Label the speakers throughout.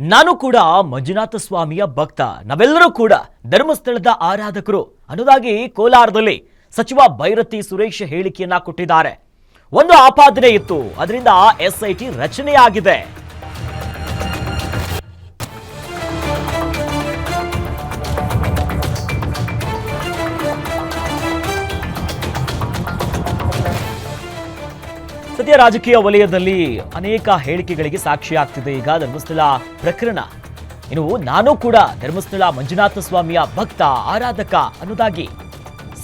Speaker 1: ನಾನು ಕೂಡ ಮಂಜುನಾಥ ಸ್ವಾಮಿಯ ಭಕ್ತ. ನಾವೆಲ್ಲರೂ ಕೂಡ ಧರ್ಮಸ್ಥಳದ ಆರಾಧಕರು. ಅನ್ನೋದಾಗಿ ಕೋಲಾರದಲ್ಲಿ ಸಚಿವ ಭೈರತಿ ಸುರೇಶ್ ಹೇಳಿಕೆಯನ್ನ ಕೊಟ್ಟಿದ್ದಾರೆ. ಒಂದು ಆಪಾದನೆ ಇತ್ತು. ಅದರಿಂದ ಎಸ್ಐಟಿ ರಚನೆಯಾಗಿದೆ. ಸದ್ಯ ರಾಜಕೀಯ ವಲಯದಲ್ಲಿ ಅನೇಕ ಹೇಳಿಕೆಗಳಿಗೆ ಸಾಕ್ಷಿಯಾಗ್ತಿದೆ. ಈಗ ಧರ್ಮಸ್ಥಳ ಪ್ರಕರಣ. ಇನ್ನು ನಾನು ಕೂಡ ಧರ್ಮಸ್ಥಳ ಮಂಜುನಾಥ ಸ್ವಾಮಿಯ ಭಕ್ತ, ಆರಾಧಕ ಅನ್ನೋದಾಗಿ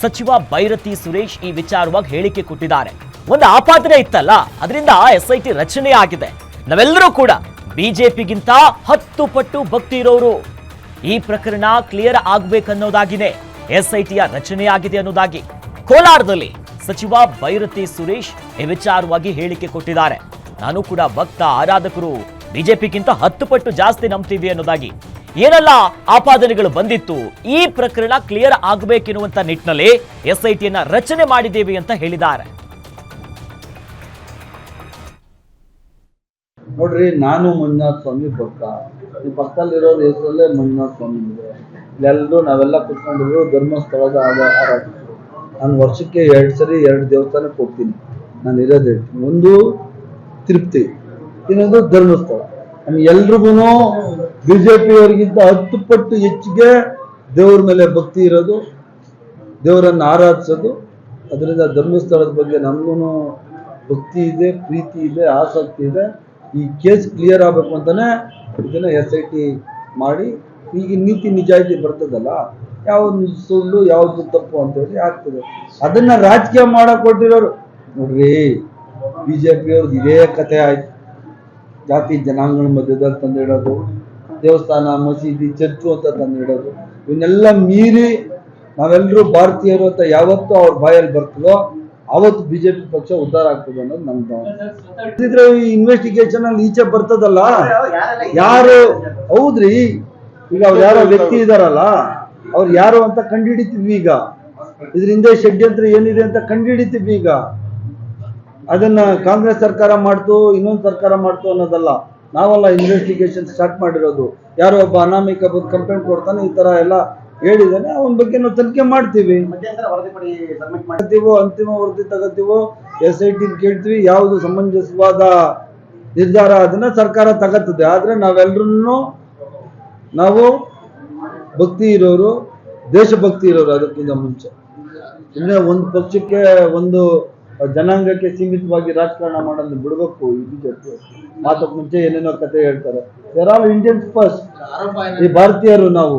Speaker 1: ಸಚಿವ ಭೈರತಿ ಸುರೇಶ್ ಈ ವಿಚಾರವಾಗಿ ಹೇಳಿಕೆ ಕೊಟ್ಟಿದ್ದಾರೆ. ಒಂದು ಆಪಾದನೆ ಇತ್ತಲ್ಲ, ಅದರಿಂದ ಎಸ್ಐಟಿ ರಚನೆ ಆಗಿದೆ. ನಾವೆಲ್ಲರೂ ಕೂಡ ಬಿಜೆಪಿಗಿಂತ ಹತ್ತು ಪಟ್ಟು ಭಕ್ತಿ ಇರೋರು. ಈ ಪ್ರಕರಣ ಕ್ಲಿಯರ್ ಆಗ್ಬೇಕನ್ನೋದಾಗಿನೇ ಎಸ್ಐಟಿಯ ರಚನೆಯಾಗಿದೆ ಅನ್ನೋದಾಗಿ ಕೋಲಾರದಲ್ಲಿ ಸಚಿವ ಭೈರತಿ ಸುರೇಶ್ ಈ ವಿಚಾರವಾಗಿ ಹೇಳಿಕೆ ಕೊಟ್ಟಿದ್ದಾರೆ. ನಾನು ಕೂಡ ಭಕ್ತ, ಆರಾಧಕರು, ಬಿಜೆಪಿಗಿಂತ ಹತ್ತು ಪಟ್ಟು ಜಾಸ್ತಿ ನಂಬ್ತೀವಿ ಅನ್ನೋದಾಗಿ. ಏನೆಲ್ಲ ಆಪಾದನೆಗಳು ಬಂದಿತ್ತು, ಈ ಪ್ರಕರಣ ಕ್ಲಿಯರ್ ಆಗಬೇಕೆನ್ನುವಂತ ನಿಟ್ಟಿನಲ್ಲಿ ಎಸ್ಐಟಿಯನ್ನ ರಚನೆ ಮಾಡಿದ್ದೇವೆ ಅಂತ ಹೇಳಿದ್ದಾರೆ.
Speaker 2: ನೋಡ್ರಿ, ನಾನು ಮಂಜುನಾಥ ಸ್ವಾಮಿ ಭಕ್ತ. ಈ ಪಕ್ಕದಲ್ಲಿರೋರು ಹೆಸರಲ್ಲೇ ಮಂಜುನಾಥ ಸ್ವಾಮಿ ಇದೆ ಎಲ್ಲರೂ ನಾವೆಲ್ಲ ಕುತ್ಕೊಂಡಿದ್ರು ಧರ್ಮಸ್ಥಳದ ಆರಾಧಕರು. ನಾನು ವರ್ಷಕ್ಕೆ ಎರಡು ಸರಿ ಎರಡು ದೇವಸ್ಥಾನಕ್ಕೆ ಹೋಗ್ತೀನಿ. ನಾನು ಇರೋದು ಒಂದು ತೃಪ್ತಿ, ಇನ್ನೊಂದು ಧರ್ಮಸ್ಥಳ. ನಮ್ಗೆ ಎಲ್ರಿಗೂ ಬಿ ಜೆ ಪಿಯವರಿಗಿಂತ ಹತ್ತು ಪಟ್ಟು ಹೆಚ್ಚಿಗೆ ದೇವ್ರ ಮೇಲೆ ಭಕ್ತಿ ಇರೋದು, ದೇವರನ್ನು ಆರಾಧಿಸೋದು. ಅದರಿಂದ ಧರ್ಮಸ್ಥಳದ ಬಗ್ಗೆ ನಮಗೂ ಭಕ್ತಿ ಇದೆ, ಪ್ರೀತಿ ಇದೆ, ಆಸಕ್ತಿ ಇದೆ. ಈ ಕೇಸ್ ಕ್ಲಿಯರ್ ಆಗಬೇಕು ಅಂತಾನೆ ಇದನ್ನು ಎಸ್ ಐ ಟಿ ಮಾಡಿ. ಈಗ ನೀತಿ ನಿಜಾಯಿತಿ ಬರ್ತದಲ್ಲ ಯಾವ್ದು ಸುಳ್ಳು, ಯಾವ್ದು ತಪ್ಪು ಅಂತೇಳಿ ಆಗ್ತದೆ. ಅದನ್ನ ರಾಜಕೀಯ ಮಾಡಕ್ ಕೊಟ್ಟಿರೋರು ನೋಡ್ರಿ ಬಿ ಜೆ ಪಿಯವ್ರದ್ದು ಇದೇ ಕಥೆ ಆಯ್ತು. ಜಾತಿ ಜನಾಂಗಗಳ ಮಧ್ಯದಲ್ಲಿ ತಂದಿಡೋದು, ದೇವಸ್ಥಾನ, ಮಸೀದಿ, ಚರ್ಚು ಅಂತ ತಂದಿಡೋದು. ಇವನ್ನೆಲ್ಲ ಮೀರಿ ನಾವೆಲ್ಲರೂ ಭಾರತೀಯರು ಅಂತ ಯಾವತ್ತೂ ಅವ್ರ ಬಾಯಲ್ಲಿ ಬರ್ತದೋ, ಅವತ್ತು ಬಿಜೆಪಿ ಪಕ್ಷ ಉದ್ಧಾರ ಆಗ್ತದೆ ಅನ್ನೋದು ಭಾವನೆ. ಇದ್ರೆ ಈ ಇನ್ವೆಸ್ಟಿಗೇಷನ್ ಅಲ್ಲಿ ಈಚೆ ಬರ್ತದಲ್ಲ? ಯಾರು? ಹೌದ್ರಿ. ಈಗ ಅವ್ರು ಯಾರೋ ವ್ಯಕ್ತಿ ಇದಾರಲ್ಲ ಅವ್ರು ಯಾರು ಅಂತ ಕಂಡುಹಿಡಿತೀವಿ ಈಗ. ಇದ್ರ ಹಿಂದೆ ಷಡ್ಯಂತ್ರ ಏನಿದೆ ಅಂತ ಕಂಡುಹಿಡಿತೀವಿ ಈಗ. ಅದನ್ನ ಕಾಂಗ್ರೆಸ್ ಸರ್ಕಾರ ಮಾಡ್ತು ಇನ್ನೊಂದು ಸರ್ಕಾರ ಮಾಡ್ತು ಅನ್ನೋದಲ್ಲ. ನಾವೆಲ್ಲ ಇನ್ವೆಸ್ಟಿಗೇಷನ್ ಸ್ಟಾರ್ಟ್ ಮಾಡಿರೋದು. ಯಾರೋ ಒಬ್ಬ ಅನಾಮಿಕ ಬಂದು ಕಂಪ್ಲೇಂಟ್ ಕೊಡ್ತಾನೆ ಈ ತರ ಎಲ್ಲ ಹೇಳಿದಾನೆ. ಅವನ ಬಗ್ಗೆ ನಾವು ತನಿಖೆ ಮಾಡ್ತೀವಿ. ಮಾಡ್ತೀವೋ ಅಂತಿಮ ವರದಿ ತಗೋತೀವೋ ಎಸ್ ಐ ಟಿ ಕೇಳ್ತೀವಿ ಯಾವುದು ಸಮಂಜಸವಾದ ನಿರ್ಧಾರ ಅದನ್ನ ಸರ್ಕಾರ ತಗತ್ತದೆ ಆದ್ರೆ ನಾವೆಲ್ಲರನ್ನು ನಾವು ಭಕ್ತಿ ಇರೋರು ದೇಶಭಕ್ತಿ ಇರೋರು ಅದಕ್ಕಿಂತ ಮುಂಚೆ. ಇನ್ನೇ ಒಂದು ಪಕ್ಷಕ್ಕೆ ಒಂದು ಜನಾಂಗಕ್ಕೆ ಸೀಮಿತವಾಗಿ ರಾಜಕಾರಣ ಮಾಡೋದು ಬಿಡಬೇಕು ಈ ಬಿಜೆಪಿ ಮಾತಕ್ಕೆ ಮುಂಚೆ ಏನೇನೋ ಕತೆ ಹೇಳ್ತಾರೆ. ದೇರ್ ಆಲ್ ಇಂಡಿಯನ್ಸ್ ಫಸ್ಟ್ ಈ ಭಾರತೀಯರು ನಾವು.